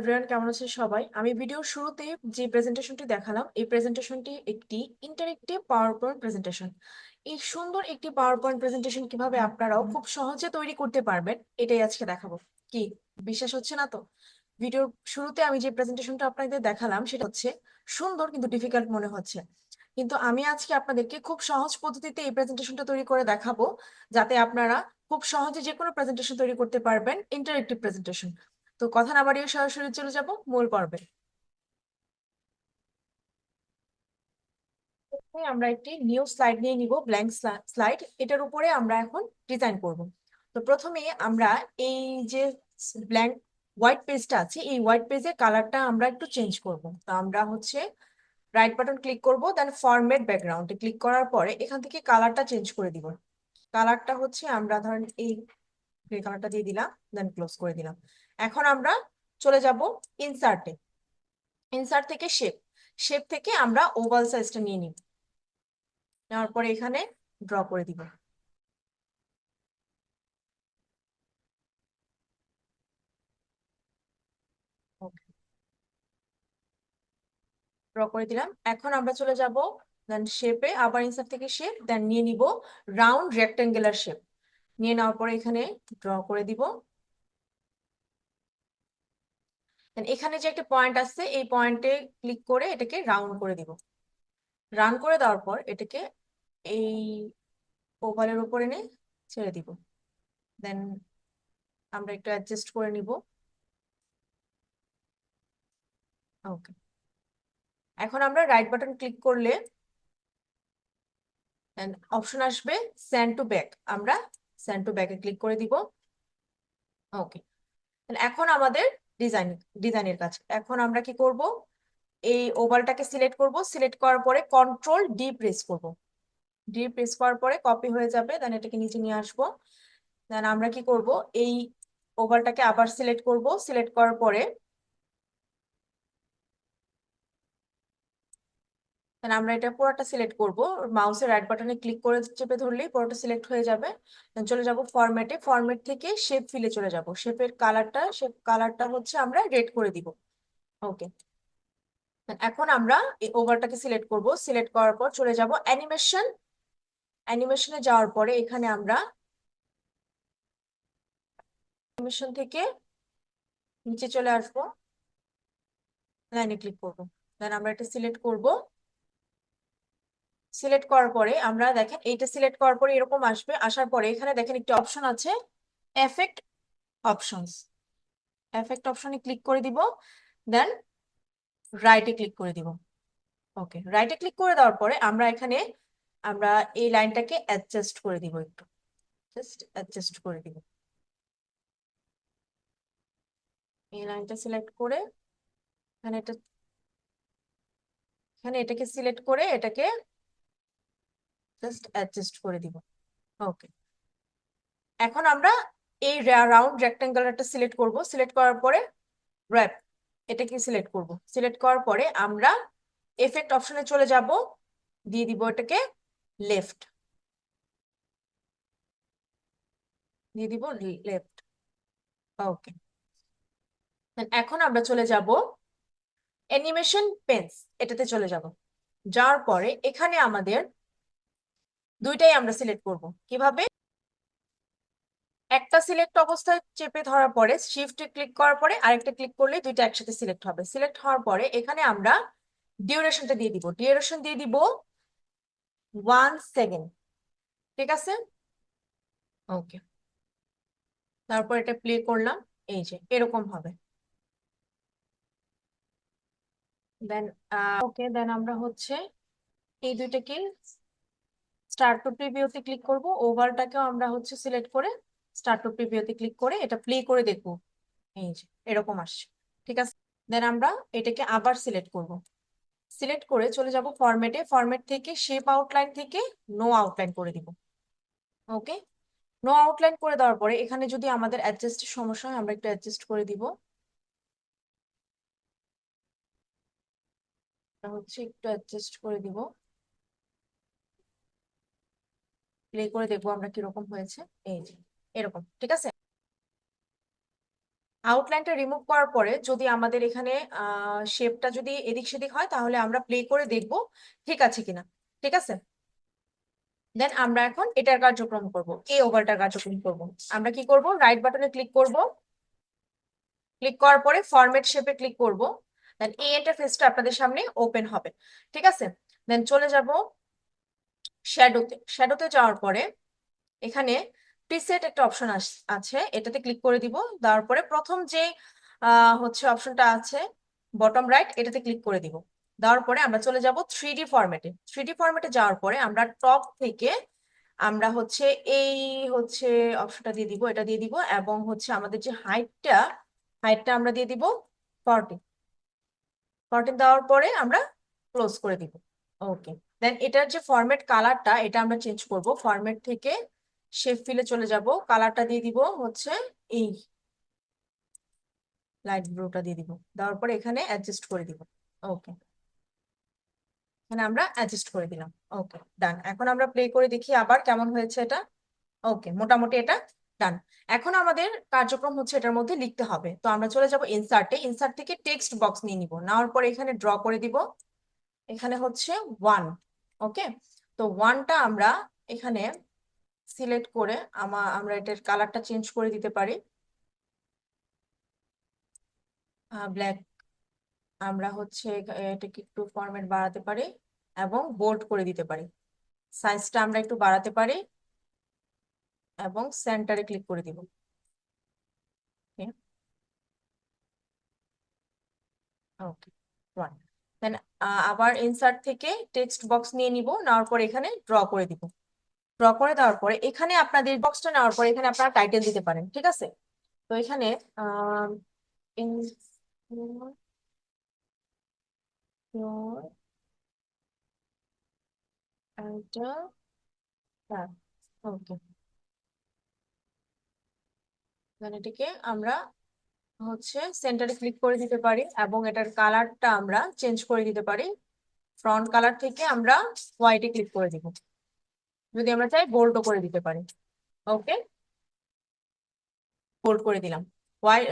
Everyone কেমন আছেন সবাই? আমি ভিডিওর শুরুতে যে প্রেজেন্টেশনটি দেখালাম, এই প্রেজেন্টেশনটি একটি ইন্টারেক্টিভ পাওয়ার পয়েন্ট প্রেজেন্টেশন এই সুন্দর একটি পাওয়ার পয়েন্ট প্রেজেন্টেশন কীভাবে আপনারাও খুব সহজে তৈরি করতে পারবেন, এটাই আজকে দেখাবো। কি, বিশ্বাস হচ্ছে না তো? ভিডিওর শুরুতে আমি যে প্রেজেন্টেশনটা আপনাদের দেখালাম, সেটা হচ্ছে সুন্দর কিন্তু ডিফিকাল্ট মনে হচ্ছে। কিন্তু আমি আজকে আপনাদেরকে খুব সহজ পদ্ধতিতে এই প্রেজেন্টেশনটা তৈরি করে দেখাবো, যাতে আপনারা খুব সহজে যে কোনো প্রেজেন্টেশন তৈরি করতে পারবেন ইন্টারেক্টিভ প্রেজেন্টেশন তো কথা না বাড়িয়ে সরাসরি চলে যাব মূল পর্বে। আমরা একটি নিউ স্লাইড নিয়ে নিব, ব্ল্যাঙ্ক স্লাইড। এটার উপরে আমরা এখন ডিজাইন করব। তো প্রথমে আমরা এই যে ব্ল্যাঙ্ক হোয়াইট পেজটা আছে, এই হোয়াইট পেজের কালারটা আমরা একটু চেঞ্জ করব। তো আমরা হচ্ছে রাইট বাটন ক্লিক করব, দেন ফরম্যাট ব্যাকগ্রাউন্ডে ক্লিক করার পরে এখান থেকে কালারটা চেঞ্জ করে দিব। কালারটা হচ্ছে আমরা ধরেন এই কালারটা দিয়ে দিলাম, দেন ক্লোজ করে দিলাম। এখন আমরা চলে যাব ইনসার্টে ইনসার্ট থেকে শেপ শেপ থেকে আমরা ওভাল সাইজটা নিয়ে নিব। নেওয়ার পরে এখানে ড্র করে দিব। ড্র করে দিলাম। এখন আমরা চলে যাব দেন শেপে আবার ইনসার্ট থেকে শেপ দেন নিয়ে নিব রাউন্ড রেক্টেঙ্গুলার শেপ নিয়ে নেওয়ার পরে এখানে ড্র করে দিব। এখানে যে একটা পয়েন্ট আছে এই পয়েন্টে ক্লিক করে এটাকে রাউন্ড করে দিব। রান করে দেওয়ার পর এটাকে এই ওভালের উপর এনে ছেড়ে দিব। দেন আমরা একটু অ্যাডজাস্ট করে নিব। ওকে এখন আমরা রাইট বাটন ক্লিক করলে অপশন আসবে স্যান্ড টু ব্যাক আমরা স্যান্ড টু ব্যাকে ক্লিক করে দিব। ওকে এখন আমাদের ডিজাইন ডিজাইনের কাজ। এখন আমরা কি করব? এই ওভালটাকে সিলেক্ট করব। সিলেক্ট করার পরে কন্ট্রোল ডি প্রেস করব। ডি প্রেস করার পরে কপি হয়ে যাবে দেন এটাকে নিচে নিয়ে আসব। দেন আমরা কি করব? এই ওভালটাকে আবার সিলেক্ট করব। সিলেক্ট করার পরে দেন আমরা এটা পুরোটা সিলেক্ট করব। মাউসের রাইট বাটনে ক্লিক করে চেপে ধরলেই পুরোটা সিলেক্ট হয়ে যাবে। চলে যাব ফরম্যাটে ফরম্যাট থেকে শেপ ফিলে চলে যাব। শেপের কালারটা শেপ কালারটা হচ্ছে আমরা রেড করে দিব। ওকে এখন আমরা এই ওভারটাকে সিলেক্ট করব। সিলেক্ট করার পর চলে যাব অ্যানিমেশন অ্যানিমেশনে যাওয়ার পরে এখানে আমরা অ্যানিমেশন থেকে নিচে চলে আসব। লাইনে ক্লিক করব। দেন আমরা এটা সিলেক্ট করব। সিলেক্ট করার পরে আমরা দেখেন এইটা সিলেক্ট করার পরে এরকম আসবে। আসার পরে এখানে দেখেন একটি অপশন আছে এফেক্ট অপশনস এফেক্ট অপশনে ক্লিক করে দিব দেন রাইটে ক্লিক করে দিব। ওকে রাইটে ক্লিক করে দেওয়ার পরে আমরা এখানে, আমরা এই লাইনটাকে অ্যাডজাস্ট করে দিব একটু। জাস্ট অ্যাডজাস্ট করে দিব। এই লাইনটা সিলেক্ট করে, এখানে এটা, এখানে এটাকে সিলেক্ট করে এটাকে জাস্ট অ্যাডজাস্ট করে দিব। ওকে এখন আমরা এই রাউন্ড রেক্টাঙ্গুলারটা সিলেক্ট করব। সিলেক্ট করার পরে র্যাপ এটাকে সিলেক্ট করব। সিলেক্ট করার পরে আমরা এফেক্ট অপশনে চলে যাব। দিয়ে দিব এটাকে লেফট দিয়ে দিব লেফট ওকে এখন আমরা চলে যাব অ্যানিমেশন পেন্স এটাতে চলে যাব। যার পরে এখানে আমাদের দুইটাই আমরা সিলেক্ট করব। কীভাবে? একটা সিলেক্ট অবস্থায় চেপে ধরার পরে শিফটে ক্লিক করার পরে আরেকটা ক্লিক করলে দুইটা একসাথে সিলেক্ট হবে। সিলেক্ট হওয়ার পরে এখানে আমরা ডিউরেশনটা দিয়ে দিব। ডিউরেশন দিয়ে দিব ওয়ান সেকেন্ড ঠিক আছে? ওকে তারপর এটা প্লে করলাম, এই যে, এরকম হবে। দেন ওকে দেন আমরা হচ্ছে এই দুইটাকে স্টার্ট টু প্রিভিউতে ক্লিক করব। ওভারটাকেও আমরা হচ্ছে সিলেক্ট করে স্টার্ট টু প্রিভিউতে ক্লিক করে এটা প্লে করে দেখব। এই যে, এরকম আসছে। ঠিক আছে? দেন আমরা এটাকে আবার সিলেক্ট করব। সিলেক্ট করে চলে যাব ফরম্যাটে ফরম্যাট থেকে শেপ আউটলাইন থেকে নো আউটলাইন করে দিব। ওকে নো আউটলাইন করে দেওয়ার পরে এখানে যদি আমাদের অ্যাডজাস্টের সমস্যা হয়, আমরা একটু অ্যাডজাস্ট করে দিব। হচ্ছে একটু অ্যাডজাস্ট করে দিব। প্লে করে দেখব আমরা কীরকম হয়েছে। এই যে, এরকম, ঠিক আছে? আউটলাইনটা রিমুভ করার পরে যদি আমাদের এখানে শেপটা যদি এদিক সেদিক হয়, তাহলে আমরা প্লে করে দেখব ঠিক আছে কিনা। ঠিক আছে? দেন আমরা এখন এটার কার্যক্রম করব এ ওভারটার কার্যক্রম করব। আমরা কি করব? রাইট বাটনে ক্লিক করব। ক্লিক করার পরে ফরম্যাট শেপে ক্লিক করব। দেন এই ইন্টারফেসটা আপনাদের সামনে ওপেন হবে। ঠিক আছে? দেন চলে যাব শ্যাডোতে শ্যাডোতে যাওয়ার পরে এখানে প্রিসেট একটা অপশন আছে। এটাতে ক্লিক করে দিব। দেওয়ার পরে প্রথম যে হচ্ছে অপশনটা আছে বটম রাইট এটাতে ক্লিক করে দিব। দেওয়ার পরে আমরা চলে যাব থ্রি ডি ফরম্যাটে থ্রি ডি ফরম্যাটে যাওয়ার পরে আমরা টপ থেকে আমরা হচ্ছে এই হচ্ছে অপশনটা দিয়ে দিব, এটা দিয়ে দিব এবং হচ্ছে আমাদের যে হাইটটা হাইটটা আমরা দিয়ে দিব ফরটিন ফরটিন দেওয়ার পরে আমরা ক্লোজ করে দিব। ওকে দেন এটার যে ফরম্যাট কালারটা এটা আমরা চেঞ্জ করব। ফরম্যাট থেকে শেপ ফিলে চলে যাব। কালারটা দিয়ে দিব হচ্ছে এই। লাইট ব্লুটা দিয়ে দিব। দেওয়ার পরে এখানে অ্যাডজাস্ট করে দিব। ওকে এখানে আমরা অ্যাডজাস্ট করে দিলাম। ওকে ডান এখন আমরা প্লে করে দেখি আবার কেমন হয়েছে এটা। ওকে মোটামুটি এটা ডান এখন আমাদের কার্যক্রম হচ্ছে এটার মধ্যে লিখতে হবে। তো আমরা চলে যাব ইনসার্টে ইনসার্ট থেকে টেক্সট বক্স নিয়ে নিব। নেওয়ার পরে এখানে ড্র করে দিব। এখানে হচ্ছে ওয়ান ওকে তো ওয়ানটা আমরা এখানে সিলেক্ট করে আমা, আমরা এটার কালারটা চেঞ্জ করে দিতে পারি। ব্ল্যাক আমরা হচ্ছে এটাকে একটু ফরম্যাট বাড়াতে পারি এবং বোল্ড করে দিতে পারি। সাইজটা আমরা একটু বাড়াতে পারি এবং সেন্টারে ক্লিক করে দিব। ওকে ওয়ান দেন আবার ইনসার্ট থেকে টেক্সট বক্স নিয়ে নিব, নেওয়ার পর এখানে ড্র করে দিব। ড্র করে দেওয়ার পরে এখানে আপনাদের বক্সটা নেওয়ার পরে এখানে আপনারা টাইটেল দিতে পারেন, ঠিক আছে? তো এখানে ওকে মানে এটাকে আমরা হচ্ছে সেন্টারে ক্লিক করে দিতে পারি এবং এটার কালারটা আমরা চেঞ্জ করে দিতে পারি। ফ্রন্ট কালার থেকে আমরা হোয়াইটে ক্লিক করে দিব। যদি আমরা চাই বোল্ডও করে দিতে পারি। ওকে বোল্ড করে দিলাম। হোয়াইট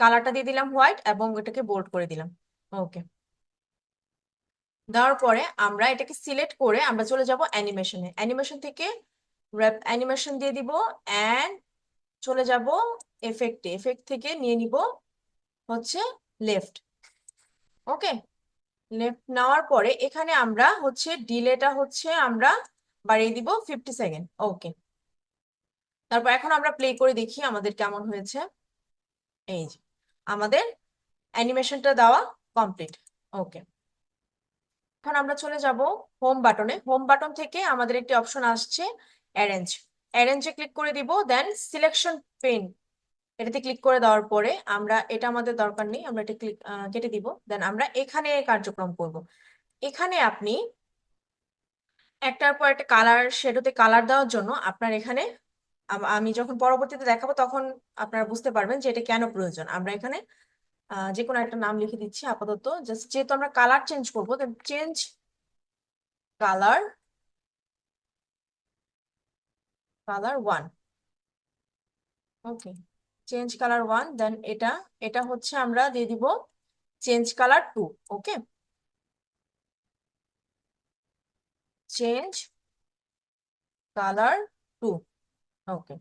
কালারটা দিয়ে দিলাম হোয়াইট এবং এটাকে বোল্ড করে দিলাম। ওকে দেওয়ার পরে আমরা এটাকে সিলেক্ট করে আমরা চলে যাব অ্যানিমেশনে অ্যানিমেশন থেকে র্যাপ অ্যানিমেশন দিয়ে দিব অ্যান্ড চলে যাব এফেক্টে এফেক্ট থেকে নিয়ে নিব হচ্ছে লেফট ওকে লেফট নেওয়ার পরে এখানে আমরা হচ্ছে ডিলেটা হচ্ছে আমরা বাড়িয়ে দিব ফিফটি সেকেন্ড ওকে তারপর এখন আমরা প্লে করে দেখি আমাদের কেমন হয়েছে। এই যে, আমাদের অ্যানিমেশনটা দেওয়া কমপ্লিট ওকে এখন আমরা চলে যাব হোম বাটনে হোম বাটন থেকে আমাদের একটি অপশন আসছে অ্যারেঞ্জ অ্যারেঞ্জে ক্লিক করে দিব দেন সিলেকশন পেন এটাতে ক্লিক করে দেওয়ার পরে আমরা, এটা আমাদের দরকার নেই, আমরা এটা ক্লিক কেটে দিব দেন আমরা এখানে কার্যক্রম করব। এখানে আপনি একটার পর একটা কালার শেডোতে কালার দেওয়ার জন্য আপনার এখানে, আমি যখন পরবর্তীতে দেখাবো তখন আপনারা বুঝতে পারবেন যে এটা কেন প্রয়োজন। আমরা এখানে যে কোনো একটা নাম লিখে দিচ্ছি, আপাতত। জাস্ট যেহেতু আমরা কালার চেঞ্জ করব change colour colour one okay change colour one then এটা এটা হচ্ছে আমরা দিয়ে দিব change colour two okay change colour two okay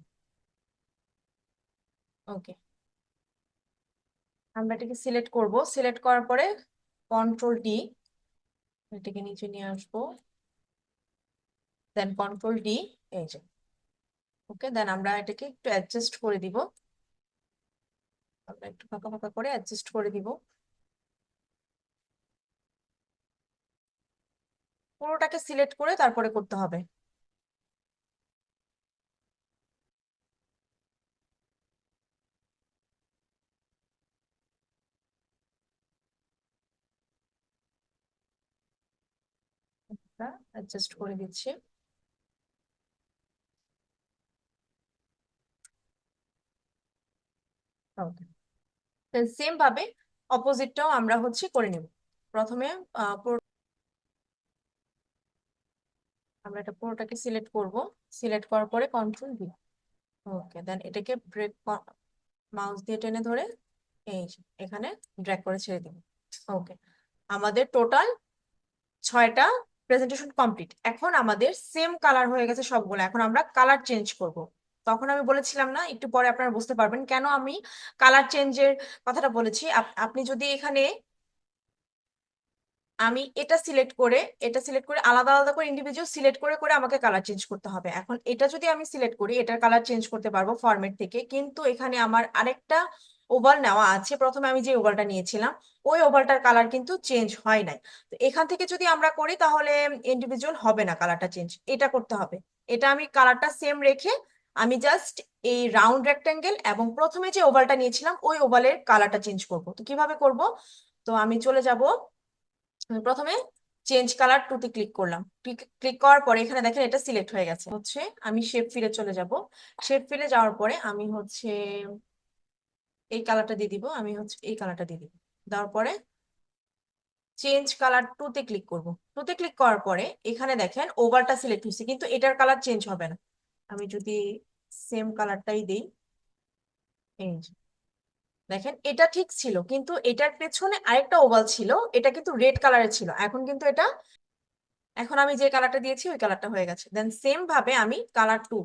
okay আমরা এটাকে সিলেক্ট করব সিলেক্ট করার পরে কন্ট্রোল ডি এটাকে নিচে নিয়ে আসব। দেন কন্ট্রোল ডি এই যে। ওকে দেন আমরা এটাকে একটু অ্যাডজাস্ট করে দিব। আমরা একটু ফাঁকা ফাঁকা করে অ্যাডজাস্ট করে দিব। পুরোটাকে সিলেক্ট করে তারপরে করতে হবে। অ্যাডজাস্ট করে দিচ্ছি। সেম ভাবে অপোজিটটাও আমরা হচ্ছে করে নেব। প্রথমে আমরা এটা পুরোটাকে সিলেক্ট করব। সিলেক্ট করার পরে কন্ট্রোল বি ওকে দেন এটাকে ব্রেক মাউস দিয়ে টেনে ধরে এই এখানে ড্র্যাগ করে ছেড়ে দিব। ওকে আমাদের টোটাল ছয়টা প্রেজেন্টেশন কমপ্লিট এখন আমাদের সেম কালার হয়ে গেছে সবগুলো। এখন আমরা কালার চেঞ্জ করব। তখন আমি বলেছিলাম না, একটু পরে আপনারা বুঝতে পারবেন কেন আমি কালার চেঞ্জের কথাটা বলেছি। আপ- আপনি যদি এখানে আমি এটা সিলেক্ট করে, এটা সিলেক্ট করে আলাদা আলাদা করে ইন্ডিভিজুয়াল সিলেক্ট করে করে আমাকে কালার চেঞ্জ করতে হবে। এখন এটা যদি আমি সিলেক্ট করি, এটার কালার চেঞ্জ করতে পারব ফরম্যাট থেকে, কিন্তু এখানে আমার আরেকটা ওভাল নেওয়া আছে। প্রথমে আমি যে ওভালটা নিয়েছিলাম, ওই ওভালটার কালার কিন্তু চেঞ্জ হয় নাই। তো এখান থেকে যদি আমরা করি, তাহলে ইন্ডিভিজুয়াল হবে না কালারটা চেঞ্জ এটা করতে হবে। এটা আমি কালারটা সেম রেখে আমি জাস্ট এই রাউন্ড রেক্টাঙ্গেল এবং প্রথমে যে ওভালটা নিয়েছিলাম, ওই ওভালের কালারটা চেঞ্জ করব। তো কীভাবে করব? তো আমি চলে যাব। প্রথমে চেঞ্জ কালার টুতে ক্লিক করলাম। ক্লিক করার পরে এখানে দেখেন এটা সিলেক্ট হয়ে গেছে। হচ্ছে আমি শেপ ফিলে চলে যাব। শেপ ফিলে যাওয়ার পরে আমি হচ্ছে এই কালারটা দিয়ে দিব। আমি হচ্ছে এই কালারটা দিয়ে দিব। দেওয়ার পরে চেঞ্জ কালার টুতে ক্লিক করব। টুতে ক্লিক করার পরে এখানে দেখেন ওভারটা সিলেক্ট হয়েছে, কিন্তু এটার কালার চেঞ্জ হবে না। আমি যদি সেম কালারটাই দিই, এই। দেখেন এটা ঠিক ছিল, কিন্তু এটার পেছনে আরেকটা ওভাল ছিল, এটা কিন্তু রেড কালারের ছিল, এখন কিন্তু এটা, এখন আমি যে কালারটা দিয়েছি ওই কালারটা হয়ে গেছে দেন সেম ভাবে আমি কালার টু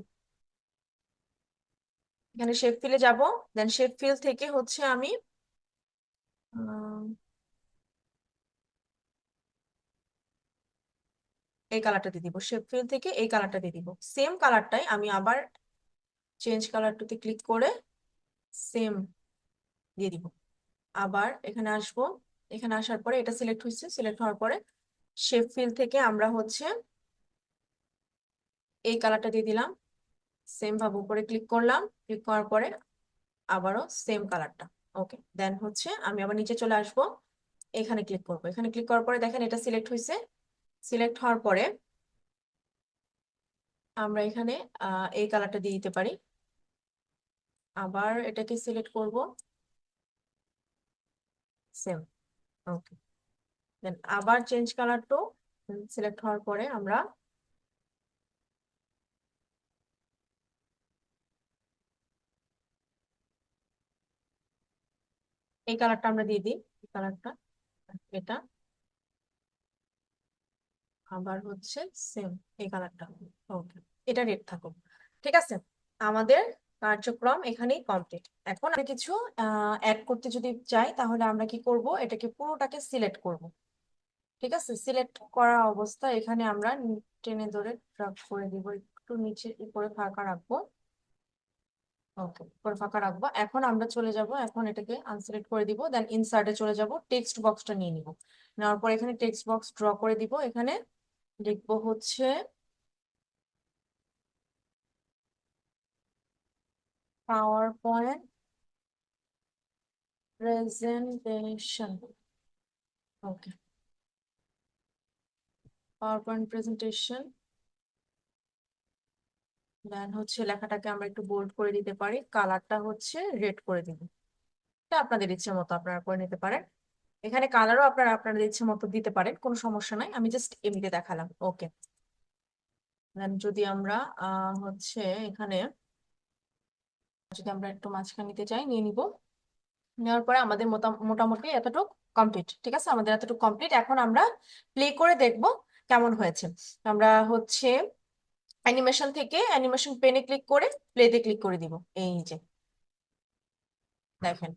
এখানে শেপ ফিলে যাব দেন শেপ ফিল থেকে হচ্ছে আমি এই কালারটা দিয়ে দিব শেপ ফিল থেকে এই কালারটা দিয়ে দিব। সেম কালারটাই আমি আবার চেঞ্জ কালারটাতে ক্লিক করে সেম দিয়ে দিব। আবার এখানে আসব, এখানে আসার পরে এটা সিলেক্ট হয়েছে সিলেক্ট হওয়ার পরে শেপ ফিল থেকে আমরা হচ্ছে এই কালারটা দিয়ে দিলাম। সেম ভাবে উপরে ক্লিক করলাম ক্লিক করার পরে আবারও সেম কালারটা ওকে দেন হচ্ছে আমি আবার নিচে চলে আসব, এখানে ক্লিক করব। এখানে ক্লিক করার পরে দেখেন এটা সিলেক্ট হয়েছে। সিলেক্ট হওয়ার পরে আমরা এখানে এই কালারটা দিয়ে দিতে পারি। আবার এটাকে সিলেক্ট করব। সেম ওকে দেন আবার চেঞ্জ কালার টু সিলেক্ট হওয়ার পরে আমরা এই কালারটা আমরা দিয়ে দিই কালারটা এটা। আবার হচ্ছে সেম এই কালারটা ওকে এটা রেড থাকুক। ঠিক আছে? আমাদের কার্যক্রম এখানেই কমপ্লিট এখন আমরা কিছু অ্যাড করতে যদি চাই, তাহলে আমরা কি করব? এটাকে পুরোটাকে সিলেক্ট করব। ঠিক আছে? সিলেক্ট করা অবস্থা এখানে আমরা টেনে ধরে ড্রাগ করে দিব। একটু নিচে উপরে ফাঁকা রাখব। ওকে উপরে ফাঁকা রাখব। এখন আমরা চলে যাব, এখন এটাকে আনসিলেক্ট করে দিব। দেন ইনসার্টে চলে যাব। টেক্সট বক্সটা নিয়ে নিব। নেওয়ার পর এখানে টেক্সট বক্স ড্র করে দিব। এখানে লিখব হচ্ছে PowerPoint presentation okay PowerPoint presentation then হচ্ছে লেখাটাকে আমরা একটু বোল্ড করে দিতে পারি। কালারটা হচ্ছে রেড করে দিব। এটা আপনাদের ইচ্ছে মতো আপনারা করে নিতে পারেন। এখানে কালারও আপনারা আপনাদের ইচ্ছে মতো দিতে পারেন, কোনো সমস্যা নাই। আমি জাস্ট এমনিতে দেখালাম। ওকে যদি আমরা হচ্ছে এখানে যদি আমরা একটু মাঝখানে নিতে চাই নিয়ে নিব। নেওয়ার পরে আমাদের মোটা- মোটামুটি এতটুকু কমপ্লিট ঠিক আছে? আমাদের এতটুকু কমপ্লিট এখন আমরা প্লে করে দেখব কেমন হয়েছে। আমরা হচ্ছে অ্যানিমেশন থেকে অ্যানিমেশন পেনে ক্লিক করে প্লেতে ক্লিক করে দিব। এই যে, দেখেন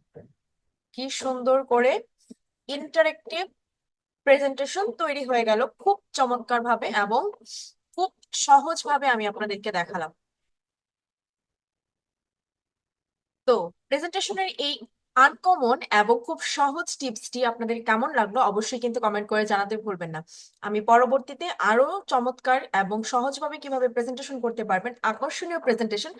কি সুন্দর করে ইন্টারেক্টিভ প্রেজেন্টেশন তৈরি হয়ে গেল খুব চমৎকার ভাবে এবং খুব সহজ ভাবে আমি আপনাদেরকে দেখালাম। তো প্রেজেন্টেশনের এই আনকমন এবং খুব সহজ টিপসটি আপনাদের কেমন লাগল অবশ্যই কিন্তু কমেন্ট করে জানাতে ভুলবেন না। আমি পরবর্তীতে আরও চমৎকার এবং সহজভাবে কীভাবে প্রেজেন্টেশন করতে পারবেন, আকর্ষণীয় প্রেজেন্টেশন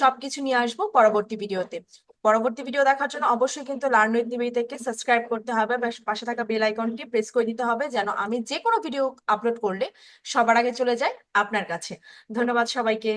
সবকিছু নিয়ে আসব পরবর্তী ভিডিওতে। পরবর্তী ভিডিও দেখার জন্য অবশ্যই কিন্তু লার্ন উইথ সাবস্ক্রাইব করতে হবে বা পাশে থাকা বেল আইকনটি প্রেস করে দিতে হবে যেন আমি যে কোনো ভিডিও আপলোড করলে সবার আগে চলে যায় আপনার কাছে। ধন্যবাদ সবাইকে।